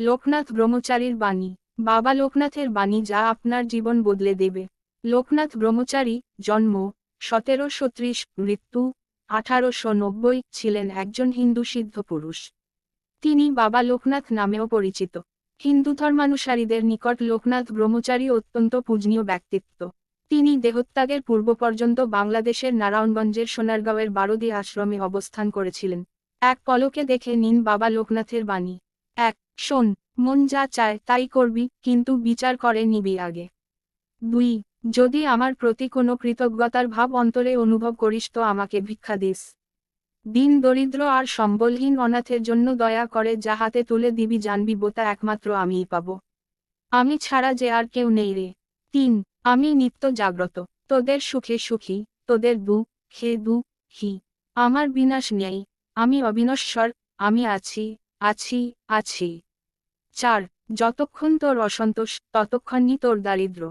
লোকনাথ ব্রহ্মচারীর বাণী। বাবা লোকনাথের বাণী যা আপনার জীবন বদলে দেবে। লোকনাথ ব্রহ্মচারী, জন্ম সতেরোশো ত্রিশ, মৃত্যু আঠারোশো নব্বই, ছিলেন একজন হিন্দু সিদ্ধ পুরুষ। তিনি বাবা লোকনাথ নামেও পরিচিত। হিন্দু ধর্মানুসারীদের নিকট লোকনাথ ব্রহ্মচারী অত্যন্ত পূজনীয় ব্যক্তিত্ব। তিনি দেহত্যাগের পূর্ব পর্যন্ত বাংলাদেশের নারায়ণগঞ্জের সোনারগাঁওয়ের বারদি আশ্রমে অবস্থান করেছিলেন। এক পলকে দেখে নিন বাবা লোকনাথের বাণী। এক শোন, মন যা চায় তাই করবি, কিন্তু বিচার করে নিবি আগে। দুই, যদি আমার প্রতি কোনো কৃতজ্ঞতার ভাব অন্তরে অনুভব করিস তো আমাকে ভিক্ষা দিস। দিন দরিদ্র আর সম্বলহীন অনাথের জন্য দয়া করে যা হাতে তুলে দিবি জানবি বোতা একমাত্র আমিই পাব। আমি ছাড়া যে আর কেউ নেই রে। তিন, আমি নিত্য জাগ্রত। তোদের সুখে সুখী, তোদের দুঃখে দুঃখী আমার বিনাশ নেই। আমি অবিনশ্বর, আমি আছি আছি আছি। চার, যতক্ষণ তোর অসন্তোষ, ততক্ষণই তোর দারিদ্র।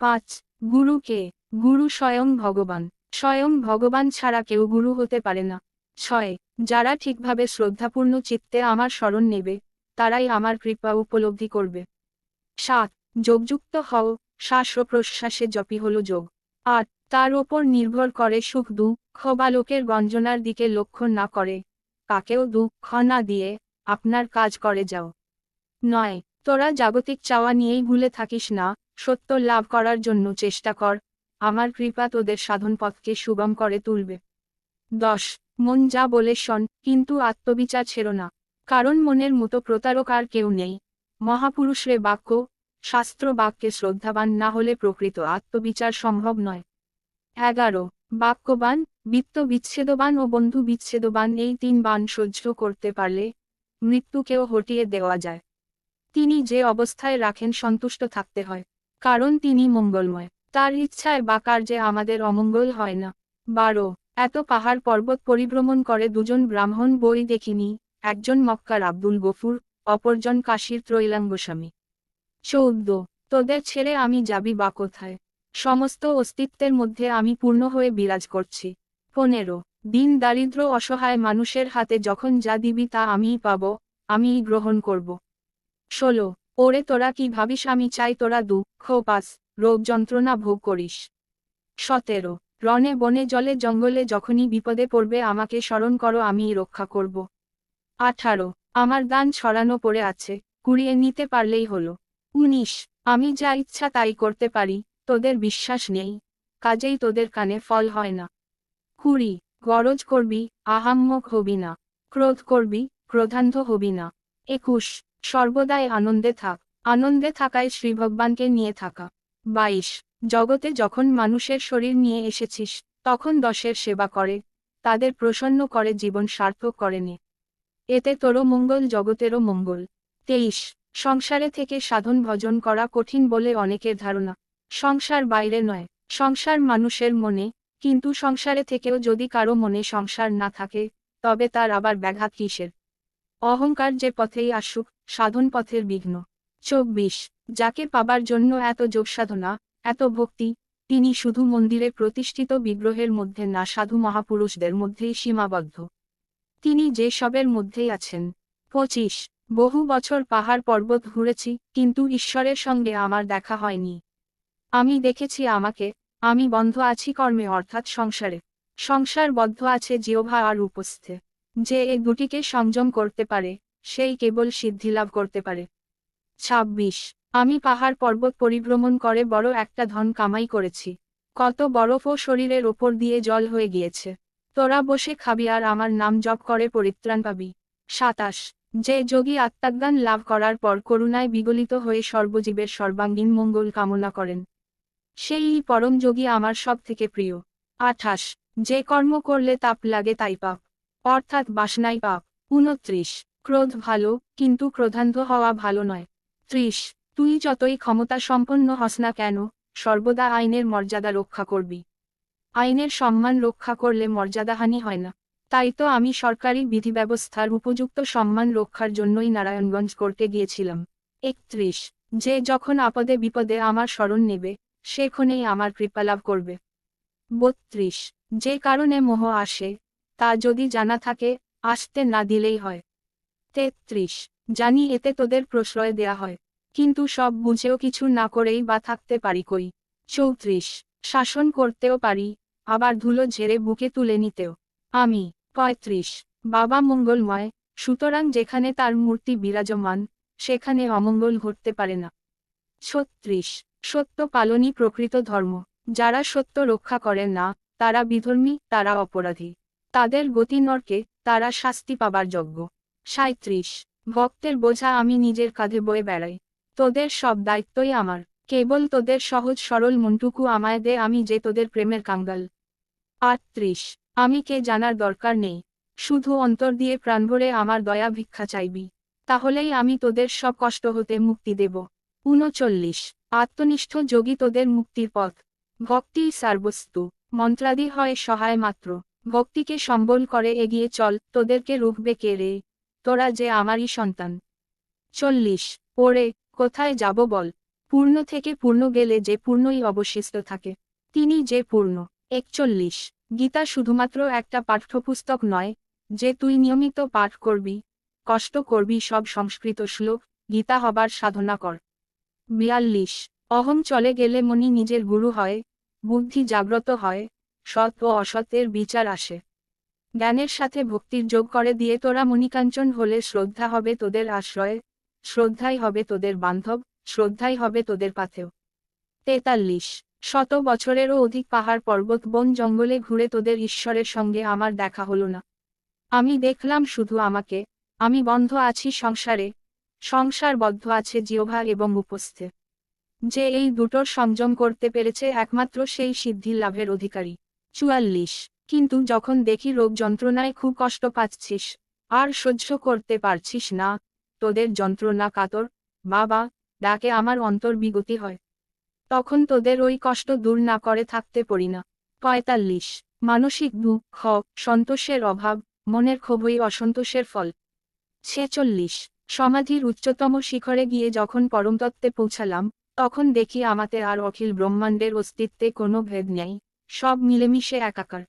পাঁচ গুরুকে গুরু স্বয়ং ভগবান। স্বয়ং ভগবান ছাড়া কেউ গুরু হতে পারে না। ছয়, যারা ঠিকভাবে শ্রদ্ধাপূর্ণ চিত্তে আমার স্মরণ নেবে, তারাই আমার কৃপা উপলব্ধি করবে। সাত, যোগযুক্ত হও, শ্বাস ও প্রশ্বাসে জপি হল যোগ। আট, তার ওপর নির্ভর করে সুখ দুঃখ বা লোকের গঞ্জনার দিকে লক্ষ্য না করে, কাকেও দুঃখ না দিয়ে আপনার কাজ করে যাও। নয়, তোরা জাগতিক চাওয়া নিয়েই ভুলে থাকিস না, সত্য লাভ করার জন্য চেষ্টা কর, আমার কৃপা তোদের সাধন পথকে সুগম করে তুলবে। দশ, মন যা বলে শোন, কিন্তু আত্মবিচার ছেড়ো না, কারণ মনের মতো প্রতারক আর কেউ নেই। মহাপুরুষরে বাক্য, শাস্ত্র বাক্যে শ্রদ্ধাবান না হলে প্রকৃত আত্মবিচার সম্ভব নয়। এগারো, বাক্যবান, বিত্ত বিচ্ছেদবান ও বন্ধু বিচ্ছেদবান এই তিন বান সহ্য করতে পারলে মৃত্যুকেও হটিয়ে দেওয়া যায়। তিনি যে অবস্থায় রাখেন সন্তুষ্ট থাকতে হয়, কারণ তিনি মঙ্গলময়। তার ইচ্ছায় বা কার্যে আমাদের অমঙ্গল হয় না। বারো, এত পাহাড় পর্বত পরিভ্রমণ করে দুজন ব্রাহ্মণ বই দেখিনি, একজন মক্কার আব্দুল গফুর, অপরজন কাশীর ত্রৈলাঙ্গস্বামী। চৌদ্দ, তোদের ছেড়ে আমি যাবি বা কোথায়? সমস্ত অস্তিত্বের মধ্যে আমি পূর্ণ হয়ে বিরাজ করছি। পনেরো, দিন দারিদ্র অসহায় মানুষের হাতে যখন যা দিবি তা আমিই পাব, আমিই গ্রহণ করব। ষোলো ওরে তোরা কি ভাবিস? আমি চাই তোরা দুঃখ পাস, রোগ যন্ত্রণা ভোগ করিস। সতেরো রনে বনে জলে জঙ্গলে যখনই বিপদে পড়বে, আমাকে স্মরণ করো আমি রক্ষা করব। আঠারো, আমার দান ছড়ানো পড়ে আছে, কুড়িয়ে নিতে পারলেই হলো। উনিশ, আমি যা ইচ্ছা তাই করতে পারি, তোদের বিশ্বাস নেই। কাজেই তোদের কানে ফল হয় না। কুড়ি, গরজ করবি, আহাম্মক হবি না। ক্রোধ করবি, ক্রোধান্ধ হবি না। একুশ সর্বদাই আনন্দে থাক, আনন্দে থাকায় শ্রী ভগবানকে নিয়ে থাকা। বাইশ, জগতে যখন মানুষের শরীর নিয়ে এসেছিস, তখন দশের সেবা করে, তাদের প্রসন্ন করে জীবন সার্থক করে নে। এতে তোরও মঙ্গল, জগতেরও মঙ্গল। তেইশ, সংসারে থেকে সাধন ভজন করা কঠিন বলে অনেকের ধারণা। সংসার বাইরে নয়, সংসার মানুষের মনে, কিন্তু সংসারে থেকেও যদি কারও মনে সংসার না থাকে, তবে তার আবার ব্যাঘাত কিসের? অহংকার যে পথেই আসুক সাধন পথের বিঘ্ন। চব্বিশ। যাকে পাবার জন্য এত যোগসাধনা এত ভক্তি, তিনি শুধু মন্দিরে প্রতিষ্ঠিত বিগ্রহের মধ্যে না, সাধু মহাপুরুষদের মধ্যেই সীমাবদ্ধ। তিনি যে সবের মধ্যেই আছেন। পঁচিশ। বহু বছর পাহাড় পর্বত ঘুরেছি, কিন্তু ঈশ্বরের সঙ্গে আমার দেখা হয়নি। আমি দেখেছি আমাকে, আমি বন্ধ আছি কর্মে, অর্থাৎ সংসারে। সংসার বদ্ধ আছে জিওভা আর উপস্থে। যে এ দুটিকে সংযম করতে পারে সেই কেবল সিদ্ধিলাভ করতে পারে। ছাব্বিশ। আমি পাহাড় পর্বত পরিভ্রমণ করে বড় একটা ধন কামাই করেছি। কত বরফ ও শরীরের ওপর দিয়ে জল হয়ে গিয়েছে। তোরা বসে খাবি আর আমার নাম জপ করে পরিত্রাণ পাবি। সাতাশ। যে যোগী আত্মাজ্ঞান লাভ করার পর করুণায় বিগলিত হয়ে সর্বজীবের সর্বাঙ্গীন মঙ্গল কামনা করেন। সেই পরম যোগী আমার সব থেকে প্রিয়। আঠাশ। যে কর্ম করলে তাপ লাগে তাই পাপ। অর্থাৎ বাসনাই পাপ। উনত্রিশ। ক্রোধ ভালো, কিন্তু ক্রোধান্ধ হওয়া ভালো নয়। ত্রিশ, তুই যতই ক্ষমতা সম্পন্ন হস না কেন, সর্বদা আইনের মর্যাদা রক্ষা করবি। আইনের সম্মান রক্ষা করলে মর্যাদাহানি হয় না। তাই তো আমি সরকারি বিধি ব্যবস্থার উপযুক্ত সম্মান রক্ষার জন্যই নারায়ণগঞ্জ করতে গিয়েছিলাম। একত্রিশ, যে যখন আপদে বিপদে আমার স্মরণ নেবে, সেখানেই আমার কৃপালাভ করবে। বত্রিশ, যে কারণে মোহ আসে, তা যদি জানা থাকে, আসতে না দিলেই হয়। তেত্রিশ। জানি এতে তোদের প্রশ্রয় দেয়া হয়। কিন্তু সব বুঝেও কিছু না করেই বা থাকতে পারি কই। চৌত্রিশ। শাসন করতেও পারি, আবার ধুলো ঝেড়ে বুকে তুলে নিতেও। আমি, পঁয়ত্রিশ। বাবা মঙ্গলময়, সুতরাং যেখানে তার মূর্তি বিরাজমান, সেখানে অমঙ্গল ঘটতে পারে না। ছত্রিশ। সত্য পালনই প্রকৃত ধর্ম। যারা সত্য রক্ষা করেন না, তারা বিধর্মী, তারা অপরাধী। তাদের গতি নরকে, তারা শাস্তি পাবার যোগ্য। সাঁত্রিশ ভক্তের বোঝা আমি নিজের কাঁধে বয়ে বেড়াই। তোদের সব দায়িত্বই আমার। কেবল তোদের সহজ সরল মনটুকু আমায় দে আমি যে তোদের প্রেমের কাঙ্গাল। আটত্রিশ। আমি কে জানার দরকার নেই। শুধু অন্তর দিয়ে প্রাণ ভরে আমার দয়া ভিক্ষা চাইবি। তাহলেই আমি তোদের সব কষ্ট হতে মুক্তি দেব। উনচল্লিশ। আত্মনিষ্ঠ যোগী তোদের মুক্তির পথ। ভক্তি সার্বস্তু। মন্ত্রাদি হয় সহায় মাত্র। ভক্তিকে সম্বল করে এগিয়ে চল। তোদেরকে রুখবে কে রে? তোরা যে আমারই সন্তান। চল্লিশ ওরে কোথায় যাব বল। পূর্ণ থেকে পূর্ণ গেলে যে পূর্ণই অবশিষ্ট থাকে। তিনি যে পূর্ণ। একচল্লিশ, গীতা শুধুমাত্র একটা পাঠ্যপুস্তক নয়, যে তুই নিয়মিত পাঠ করবি, কষ্ট করবি সব সংস্কৃত শ্লোক, গীতা হবার সাধনা কর। বিয়াল্লিশ অহম চলে গেলে মনি নিজের গুরু হয়, বুদ্ধি জাগ্রত হয়, সৎ ও অসতের বিচার আসে। জ্ঞানের সাথে ভক্তির যোগ করে দিয়ে তোরা মণিকাঞ্চন হলে শ্রদ্ধা হবে তোদের আশ্রয়, শ্রদ্ধাই হবে তোদের বান্ধব, শ্রদ্ধাই হবে তোদের পাথেও তেতাল্লিশ, শত বছরেরও অধিক পাহাড় পর্বত বন জঙ্গলে ঘুরে তোদের ঈশ্বরের সঙ্গে আমার দেখা হলো না। আমি দেখলাম শুধু আমাকে, আমি বন্ধ আছি সংসারে সংসার বদ্ধ আছে জিওভা এবং উপস্থে। যে এই দুটোর সংযম করতে পেরেছে একমাত্র সেই সিদ্ধি লাভের অধিকারী। চুয়াল্লিশ কিন্তু যখন দেখি রোগ যন্ত্রণায় খুব কষ্ট পাচ্ছিস, আর সহ্য করতে পারছিস না, তোদের যন্ত্রণা কাতর, বাবা, ডাকে আমার অন্তর বিগতি হয়। তখন তোদের ওই কষ্ট দূর না করে থাকতে পারি না। পঁয়তাল্লিশ, মানসিক দুঃখ, সন্তোষের অভাব, মনের ক্ষোভই অসন্তোষের ফল। ছেচল্লিশ, সমাধির উচ্চতম শিখরে গিয়ে যখন পরমতত্ত্বে পৌঁছালাম, তখন দেখি আমাতে আর অখিল ব্রহ্মাণ্ডের অস্তিত্বে কোনো ভেদ নেই, সব মিলেমিশে একাকার।